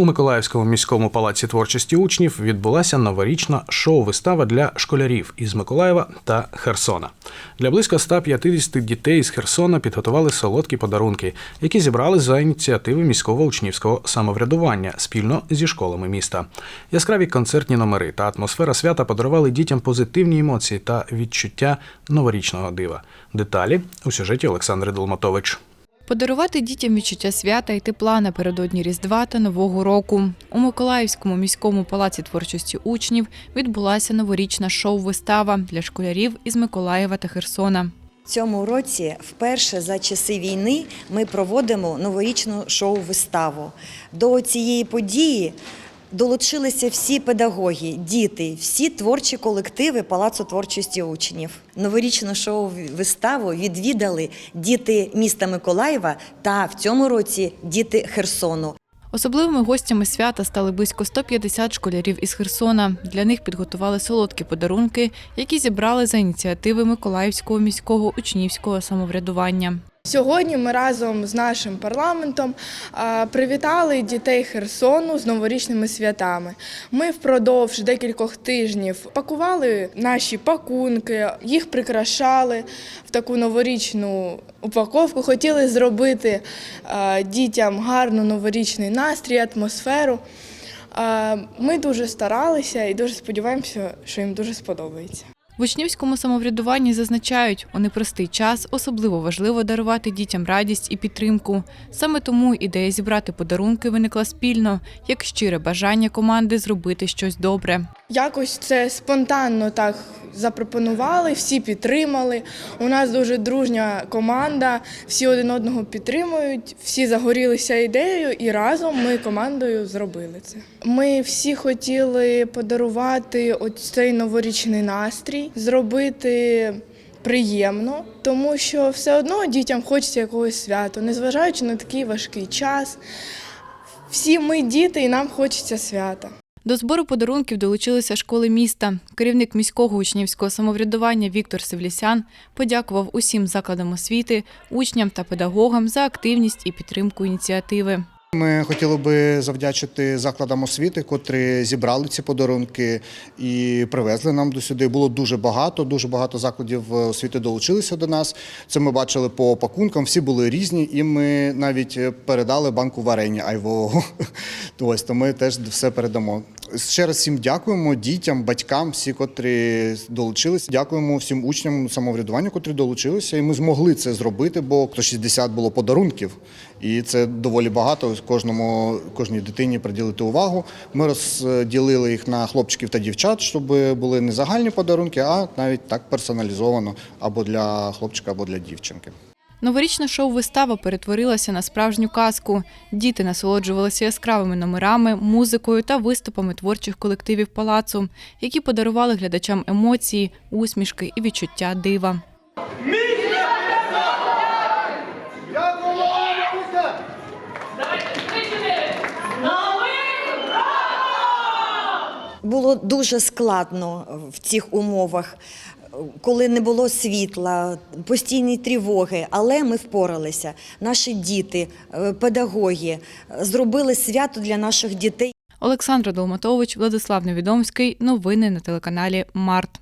У Миколаївському міському палаці творчості учнів відбулася новорічна шоу-вистава для школярів із Миколаєва та Херсона. Для близько 150 дітей з Херсона підготували солодкі подарунки, які зібрали за ініціативи міського учнівського самоврядування спільно зі школами міста. Яскраві концертні номери та атмосфера свята подарували дітям позитивні емоції та відчуття новорічного дива. Деталі у сюжеті Олександри Долматович. Подарувати дітям відчуття свята і тепла напередодні Різдва та Нового року. У Миколаївському міському палаці творчості учнів відбулася новорічна шоу-вистава для школярів із Миколаєва та Херсона. Цьому році вперше за часи війни ми проводимо новорічну шоу-виставу. До цієї події долучилися всі педагоги, діти, всі творчі колективи Палацу творчості учнів. Новорічну шоу-виставу відвідали діти міста Миколаєва та в цьому році діти Херсону. Особливими гостями свята стали близько 150 школярів із Херсона. Для них підготували солодкі подарунки, які зібрали за ініціативи Миколаївського міського учнівського самоврядування. Сьогодні ми разом з нашим парламентом привітали дітей Херсону з новорічними святами. Ми впродовж декількох тижнів пакували наші пакунки, їх прикрашали в таку новорічну упаковку. Хотіли зробити дітям гарну новорічний настрій, атмосферу. Ми дуже старалися і дуже сподіваємося, що їм дуже сподобається. В учнівському самоврядуванні зазначають, у непростий час особливо важливо дарувати дітям радість і підтримку. Саме тому ідея зібрати подарунки виникла спільно, як щире бажання команди зробити щось добре. Якось це спонтанно так запропонували, всі підтримали. У нас дуже дружня команда, всі один одного підтримують, всі загорілися ідеєю, і разом ми командою зробили це. Ми всі хотіли подарувати цей новорічний настрій, зробити. Приємно, тому що все одно дітям хочеться якогось свята, незважаючи на такий важкий час. Всі ми діти, і нам хочеться свята. До збору подарунків долучилися школи міста. Керівник міського учнівського самоврядування Віктор Севлісян подякував усім закладам освіти, учням та педагогам за активність і підтримку ініціативи. Ми хотіли би завдячити закладам освіти, котрі зібрали ці подарунки і привезли нам до сюди. Було дуже багато, дуже багато закладів освіти долучилися до нас. Це ми бачили по пакункам. Всі були різні, і ми навіть передали банку варення айвового. Ось то ми теж все передамо. Ще раз всім дякуємо дітям, батькам, всі, котрі долучилися. Дякуємо всім учням самоврядування, котрі долучилися. І ми змогли це зробити, бо 160 було подарунків, і це доволі багато. Кожному кожній дитині приділити увагу. Ми розділили їх на хлопчиків та дівчат, щоб були не загальні подарунки, а навіть так персоналізовано або для хлопчика, або для дівчинки. Новорічна шоу-вистава перетворилася на справжню казку. Діти насолоджувалися яскравими номерами, музикою та виступами творчих колективів палацу, які подарували глядачам емоції, усмішки і відчуття дива. Було дуже складно в цих умовах, коли не було світла, постійні тривоги, але ми впоралися. Наші діти, е, педагоги е, зробили свято для наших дітей. Олександра Долматович, Владислав Невідомський. Новини на телеканалі Март.